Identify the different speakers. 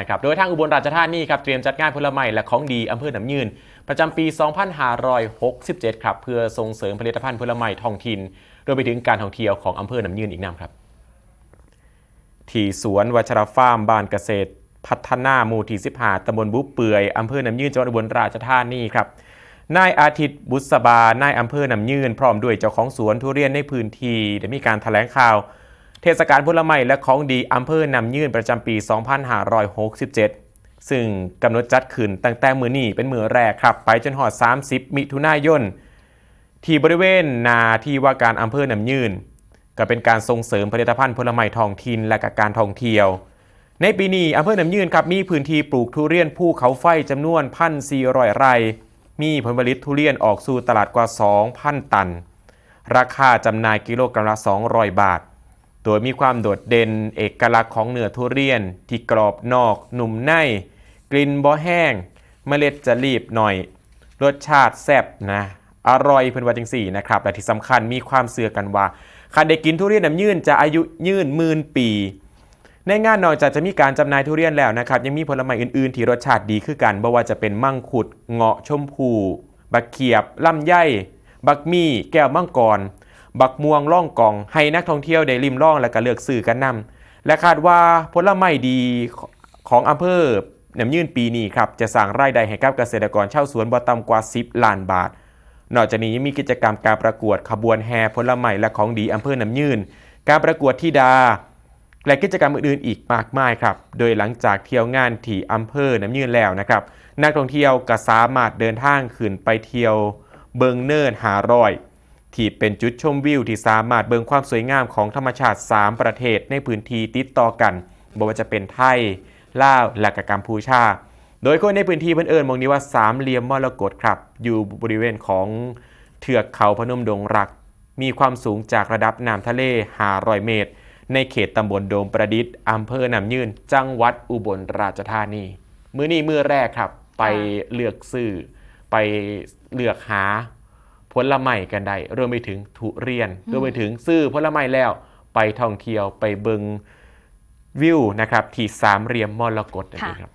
Speaker 1: นะครับโดยทางอุบลราชธานีครับเตรียมจัดงานผลไม้และของดีอำเภอหนำยืน ประจำปี 2567 ครับเพื่อส่งเสริมผลิตภัณฑ์ผลไม้ท้องถิ่นรวมไปถึงการท่องเที่ยวของอำเภอหนำยืนอีกน้ำครับ ที่สวนวัชรฟาร์มบ้านเกษตร พัฒนาหมู่ที่15ตำบลบุเปื่อยอำเภอหนำยืนจังหวัดอุบลราชธานีครับนายอาทิตย์บุษบานายอำเภอหนำยืน พร้อมด้วยเจ้าของสวนทุเรียนในพื้นที่ได้มีการแถลงข่าว เทศกาลผลไม้และของดีอำเภอนำยื่นประจำปี 2567 ซึ่งกำหนดจัดขึ้นตั้งแต่มือนี้เป็นมือแรกครับ ไปจนหอด 30 มิถุนายน ที่บริเวณนาที่ว่าการอำเภอนำยืนก็เป็นการส่งเสริมผลิตภัณฑ์ผลไม้ท้องถิ่นและกการท่องเที่ยว ในปีนี้อำเภอหนำยืนครับมีพื้นที่ปลูกทุเรียนภูเขาไฟจำนวน1,400ไร่ มีผลผลิตทุเรียนออกสู่ตลาดกว่า 2,000 ตัน ราคาจำหน่ายกิโลกรัมละ 200 บาท โดยมีความโดดเด่นเอกลักษณ์ของเนื้อทุเรียน ที่กรอบนอก หนุ่มใน กลิ่นบ่แห้ง เมล็ดจะรีบหน่อย รสชาติแซ่บนะ อร่อยเพิ่นว่าจังสี่นะครับ และที่สำคัญมีความเสื่อกันว่าคันได้กินทุเรียนน้ำยืนจะอายุยืนหมื่นปี ในงานนอกจากจะมีการจำหน่ายทุเรียนแล้วนะครับ ยังมีผลไม้อื่นๆ ที่รสชาติดีคือกันบ่ว่าจะเป็นมังคุด เงาะชมพู บักเขียบลำไยบักมี่ แก้วมังกร บักม่วงล่องกอง ให้นักท่องเที่ยวได้ริมล่องและก็เลือกซื้อกันนำและคาดว่าผลไม้ดีของอำเภอหนำยื่นปีนี้ครับจะสร้างรายได้ให้กับเกษตรกรชาวสวนบ่ต่ำกว่า 10 ล้านบาท นอกจากนี้ยังมีกิจกรรมการประกวดขบวนแห่ผลไม้และของดีอำเภอหนำยื่น การประกวดที่ดา และกิจกรรมอื่นๆอีกมากมายครับ โดยหลังจากเที่ยวงานที่อำเภอหน้ำยื่นแล้วนะครับ นักท่องเที่ยวก็สามารถเดินทางขึ้นไปเที่ยวเบิงเนินหารอย ที่เป็นจุดชมวิวที่สามารถเบิงความสวยงามของธรรมชาติ 3 ประเทศในพื้นที่ติดต่อกันบอกว่าจะเป็นไทยลาวและกกัมพูชา โดยคนในพื้นที่เพิ่นเอิญมองนี้ว่าสามเหลี่ยมมรกตครับ อยู่บริเวณของเทือกเขาพนมดงรัก มีความสูงจากระดับน้ำทะเล 500 เมตร ในเขตตำบลโดมประดิษฐ์อำเภอหนำยืน จังหวัดอุบลราชธานี มื้อนี้มื้อแรกครับ ไปเลือกซื้อไปเลือกหา ผลไม้กันได้รวมไปถึงทุเรียนรวมไปถึงซื้อผลไม้แล้วไปท่องเที่ยวไปเบิงวิวนะครับที่สามเหลี่ยมมรกตนั่นเองครับ